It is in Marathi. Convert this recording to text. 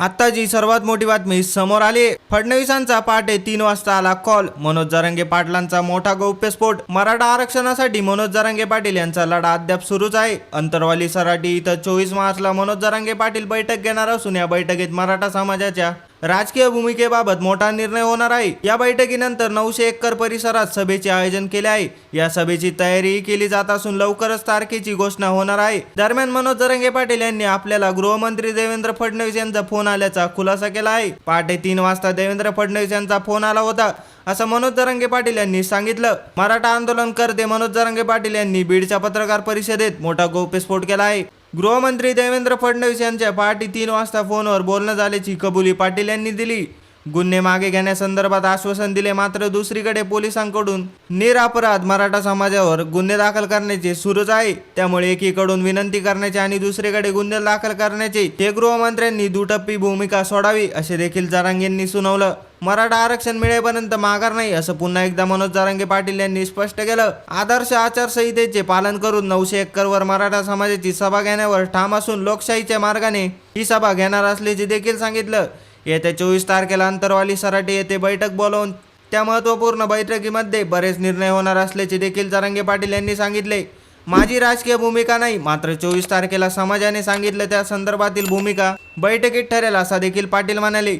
आता जी सर्वात मोठी बातमी समोर आली. फडणवीसांचा पहाटे तीन वाजता आला कॉल मनोज जरांगे पाटलांचा मोठा गौप्यस्फोट मराठा आरक्षणासाठी मनोज जरांगे पाटील यांचा लढा अद्याप सुरूच आहे. अंतरवाली सराटी इथं चोवीस मार्चला मनोज जरांगे पाटील बैठक घेणार असून या बैठकीत मराठा समाजाच्या राजकीय भूमिकेबाबत मोठा निर्णय होणार आहे. या बैठकीनंतर नऊशे एकर परिसरात सभेचे आयोजन केले आहे. या सभेची तयारीही केली जात असून लवकरच तारखेची घोषणा होणार आहे. दरम्यान मनोज जरंगे पाटील यांनी आपल्याला गृहमंत्री देवेंद्र फडणवीस यांचा फोन आल्याचा खुलासा केला आहे. पहाटे तीन वाजता देवेंद्र फडणवीस यांचा फोन आला होता असं मनोज जरंगे पाटील यांनी सांगितलं. मराठा आंदोलन करते मनोज जरंगे पाटील यांनी बीडच्या पत्रकार परिषदेत मोठा गौप्यस्फोट केला आहे. गृहमंत्री देवेंद्र फडणवीस यांच्या पहाटे तीन वाजता फोनवर बोलणं झाल्याची कबुली पाटील यांनी दिली. गुन्हे मागे घेण्यासंदर्भात आश्वासन दिले मात्र दुसरीकडे पोलिसांकडून निरापराध मराठा समाजावर गुन्हे दाखल करण्याचे सुरूच आहे. त्यामुळे एकीकडून विनंती करण्याचे आणि दुसरीकडे गुन्हे दाखल करण्याचे हे गृहमंत्र्यांनी दुटप्पी भूमिका सोडावी असे देखील जरांगेंनी सुनावलं. मराठा आरक्षण मिळेपर्यंत माघार नाही असं पुन्हा एकदा मनोज जारंगे पाटील यांनी स्पष्ट केलं. आदर्श आचारसंहितेचे पालन करून नऊशे एकरवर मराठा समाजाची सभा घेण्यावर ठाम असून लोकशाहीच्या मार्गाने ही सभा घेणार असल्याचे देखील सांगितलं. येत्या चोवीस तारखेला अंतरवाली सराटी येथे बैठक बोलावून त्या महत्त्वपूर्ण बैठकीमध्ये बरेच निर्णय होणार असल्याचे देखील जरांगे पाटील यांनी सांगितले. माझी राजकीय भूमिका नाही मात्र चोवीस तारखेला समाजाने सांगितलं त्या संदर्भातील भूमिका बैठकीत ठरेल असा देखील पाटील म्हणाले.